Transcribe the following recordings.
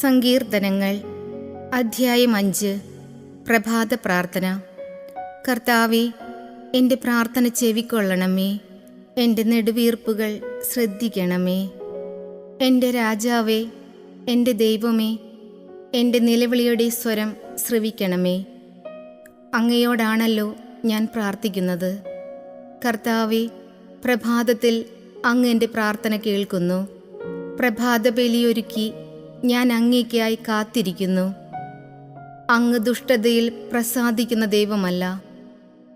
സങ്കീർത്തനങ്ങൾ. അധ്യായം അഞ്ച്. പ്രഭാത പ്രാർത്ഥന. കർത്താവെ എന്റെ പ്രാർത്ഥന ചെവിക്കൊള്ളണമേ. എന്റെ നെടുവീർപ്പുകൾ ശ്രദ്ധിക്കണമേ. എന്റെ രാജാവേ എന്റെ ദൈവമേ എന്റെ നിലവിളിയുടെ സ്വരം ശ്രവിക്കണമേ. അങ്ങയോടാണല്ലോ ഞാൻ പ്രാർത്ഥിക്കുന്നത്. കർത്താവെ പ്രഭാതത്തിൽ അങ്ങ് എന്റെ പ്രാർത്ഥന കേൾക്കുന്നു. പ്രഭാത ബലിയൊരുക്കി ഞാൻ അങ്ങേക്കായി കാത്തിരിക്കുന്നു. അങ്ങ് ദുഷ്ടതയിൽ പ്രസാദിക്കുന്ന ദൈവമല്ല.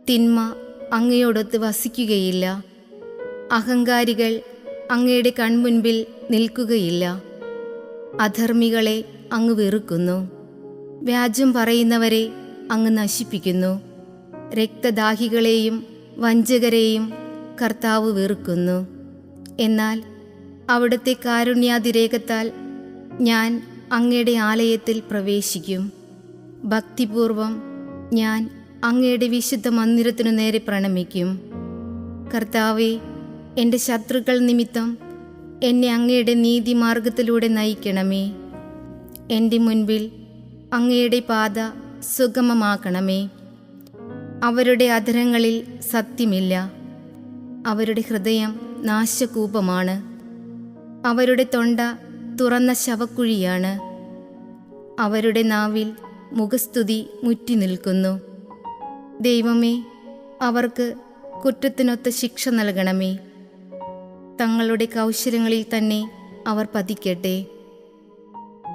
തിന്മ അങ്ങയോടൊത്ത് വസിക്കുകയില്ല. അഹങ്കാരികൾ അങ്ങയുടെ കൺമുൻപിൽ നിൽക്കുകയില്ല. അധർമ്മികളെ അങ്ങ് വെറുക്കുന്നു. വ്യാജം പറയുന്നവരെ അങ്ങ് നശിപ്പിക്കുന്നു. രക്തദാഹികളെയും വഞ്ചകരെയും കർത്താവ് വെറുക്കുന്നു. എന്നാൽ അവിടുത്തെ കാരുണ്യാതിരേകത്താൽ ഞാൻ അങ്ങയുടെ ആലയത്തിൽ പ്രവേശിക്കും. ഭക്തിപൂർവം ഞാൻ അങ്ങയുടെ വിശുദ്ധ മന്ദിരത്തിനു നേരെ പ്രണമിക്കും. കർത്താവെ എന്റെ ശത്രുക്കൾ നിമിത്തം എന്നെ അങ്ങയുടെ നീതിമാർഗത്തിലൂടെ നയിക്കണമേ. എന്റെ മുൻപിൽ അങ്ങയുടെ പാത സുഗമമാക്കണമേ. അവരുടെ അധരങ്ങളിൽ സത്യമില്ല. അവരുടെ ഹൃദയം നാശകൂപമാണ്. അവരുടെ തൊണ്ട തുറന്ന ശവക്കുഴിയാണ്. അവരുടെ നാവിൽ മുഖസ്തുതി മുറ്റി നിൽക്കുന്നു. ദൈവമേ അവർക്ക് കുറ്റത്തിനൊത്ത ശിക്ഷ നൽകണമേ. തങ്ങളുടെ കൗശലങ്ങളിൽ തന്നെ അവർ പതിക്കട്ടെ.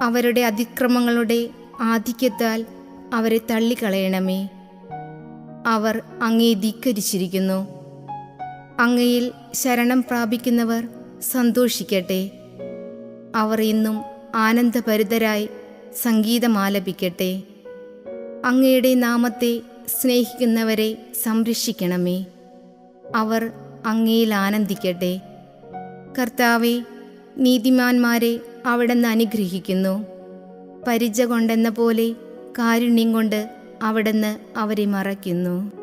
അവരുടെ അതിക്രമങ്ങളുടെ ആധിക്യത്താൽ അവരെ തള്ളിക്കളയണമേ. അവർ അങ്ങേ ധിക്കരിച്ചിരിക്കുന്നു. അങ്ങയിൽ ശരണം പ്രാപിക്കുന്നവർ സന്തോഷിക്കട്ടെ. അവർ ഇന്നും ആനന്ദഭരിതരായി സംഗീതമാലപിക്കട്ടെ അങ്ങയുടെ നാമത്തെ സ്നേഹിക്കുന്നവരെ സംരക്ഷിക്കണമേ. അവർ അങ്ങയിൽ ആനന്ദിക്കട്ടെ. കർത്താവെ നീതിമാന്മാരെ അവിടുന്ന് അനുഗ്രഹിക്കുന്നു. പരിച കൊണ്ടെന്ന പോലെ കാരുണ്യം കൊണ്ട് അവിടുന്ന് അവരെ മറയ്ക്കുന്നു.